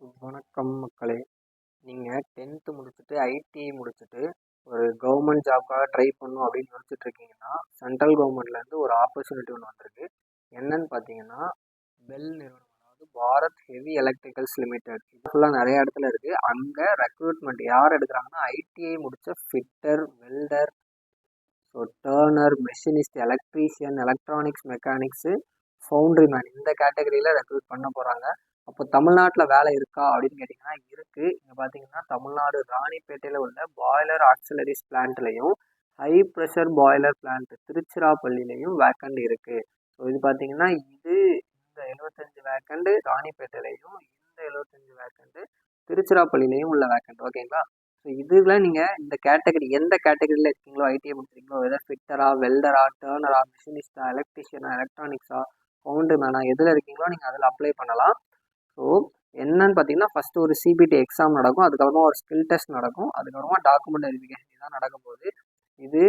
வணக்கம் மக்களே. நீங்கள் டென்த்து முடிச்சுட்டு ஐடிஐ முடிச்சுட்டு ஒரு கவர்மெண்ட் ஜாப்க்காக ட்ரை பண்ணணும் அப்படின்னு யோசிச்சுட்டு இருக்கீங்கன்னா சென்ட்ரல் கவர்மெண்ட்லேருந்து ஒரு ஆப்பர்ச்சுனிட்டி ஒன்று வந்திருக்கு. என்னன்னு பார்த்தீங்கன்னா பெல் நிறுவனம் அதாவது பாரத் ஹெவி எலக்ட்ரிக்கல்ஸ் லிமிடெட். இது நிறைய இடத்துல இருக்குது அங்கே ரெக்ரூட்மெண்ட் யார் எடுக்கிறாங்கன்னா ஐடிஐ முடித்த fitter welder so turner machinist electrician electronics mechanics foundry man இந்த கேட்டகரியில் ரெக்ரூட் பண்ண போகிறாங்க அப்போ தமிழ்நாட்டில் வேலை இருக்கா அப்படின்னு கேட்டிங்கன்னா இருக்குது இங்கே பார்த்தீங்கன்னா தமிழ்நாடு ராணிப்பேட்டையில் உள்ள பாய்லர் ஆக்சிலரிஸ் பிளான்ட்லேயும் ஹை ப்ரெஷர் பாய்லர் பிளான்ட் திருச்சிராப்பள்ளிலையும் வேக்கண்ட் இருக்குது ஸோ இது பார்த்தீங்கன்னா இது இந்த எழுபத்தஞ்சு வேக்கண்ட் ராணிப்பேட்டையிலையும் இந்த எழுபத்தஞ்சு வேக்கண்ட் திருச்சிராப்பள்ளிலையும் உள்ள வேக்கண்ட் ஓகேங்களா ஸோ இதில் நீங்கள் இந்த கேட்டகரி எந்த கேட்டகரியில் இருக்கீங்களோ ஐடிஐ முடிச்சிருக்கீங்களோ எதாவது ஃபிட்டரா வெல்டரா டேர்னரா மிஷினிஸ்டா எலக்ட்ரிஷியனா எலக்ட்ரானிக்ஸா ஃபவுண்டு மேனா எதில் இருக்கீங்களோ நீங்கள் அதில் அப்ளை பண்ணலாம். ஸோ என்னன்னு பார்த்தீங்கன்னா ஃபஸ்ட்டு ஒரு சிபிடி எக்ஸாம் நடக்கும். அதுக்கப்புறமா ஒரு ஸ்கில் டெஸ்ட் நடக்கும். அதுக்கப்புறமா டாக்குமெண்ட் வெரிஃபிகேஷன் தான் நடக்க போகுது. இது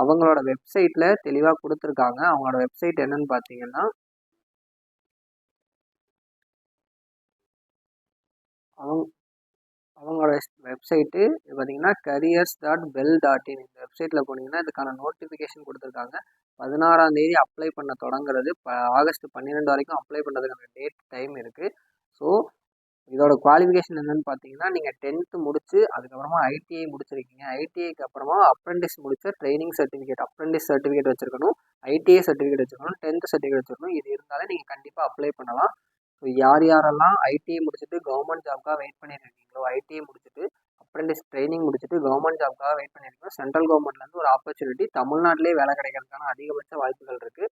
அவங்களோட வெப்சைட்டில் தெளிவாக கொடுத்துருக்காங்க. அவங்களோட வெப்சைட் என்னன்னு பார்த்தீங்கன்னா அவங்க அவங்களோட வெப்சைட்டு பார்த்தீங்கன்னா careers dot BHEL dot in இந்த வெப்சைட்டில் போனீங்கன்னா இதுக்கான நோட்டிஃபிகேஷன் கொடுத்துருக்காங்க. பதினாறாம் தேதி அப்ளை பண்ண தொடங்குறது. ப ஆகஸ்ட் பன்னிரெண்டு வரைக்கும் அப்ளை பண்ணுறதுக்கான டேட் டைம் இருக்குது இதோட குவாலிஃபிகேஷன் என்னன்னு பார்த்தீங்கன்னா நீங்கள் டென்த்து முடிச்சு அதுக்கப்புறமா ஐடிஐ முடிச்சிருக்கீங்க. ஐடிஐக்கு அப்புறமா அப்ரெண்டிஸ் முடிச்ச ட்ரைனிங் சர்டிஃபிகேட் அப்ரெண்டிஸ் சர்டிஃபிகேட் வச்சிருக்கணும். ஐடிஐ சர்டிஃபிகேட் வச்சிருக்கணும். டென்த்து சர்டிஃபிகேட் வச்சிருக்கணும். இது இருந்தாலே நீங்கள் கண்டிப்பாக அப்ளை பண்ணலாம். ஸோ யார் யாரெல்லாம் ஐடிஐ முடிச்சுட்டு கவர்மெண்ட் ஜாப்க்காக வெயிட் பண்ணியிருக்கீங்களோ ஐடிஐ முடிச்சுட்டு அப்ரெண்டிஸ் ட்ரைனிங் முடிச்சுட்டு கவர்மெண்ட் ஜாப்க்காக வெயிட் பண்ணியிருக்கீங்களோ சென்ட்ரல் கவர்மெண்ட்லேருந்து ஒரு ஆப்பர்ச்சுனிட்டி தமிழ்நாட்டிலே வேலை கிடைக்கிறதுக்கான அதிகபட்ச வாய்ப்புகள் இருக்குது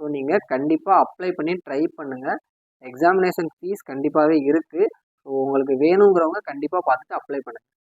ஸோ நீங்கள் கண்டிப்பாக அப்ளை பண்ணி ட்ரை பண்ணுங்கள் எக்ஸாமினேஷன் ஃபீஸ் கண்டிப்பாகவே இருக்குது ஸோ உங்களுக்கு வேணுங்கிறவங்க கண்டிப்பாக பார்த்துட்டு அப்ளை பண்ணுங்கள்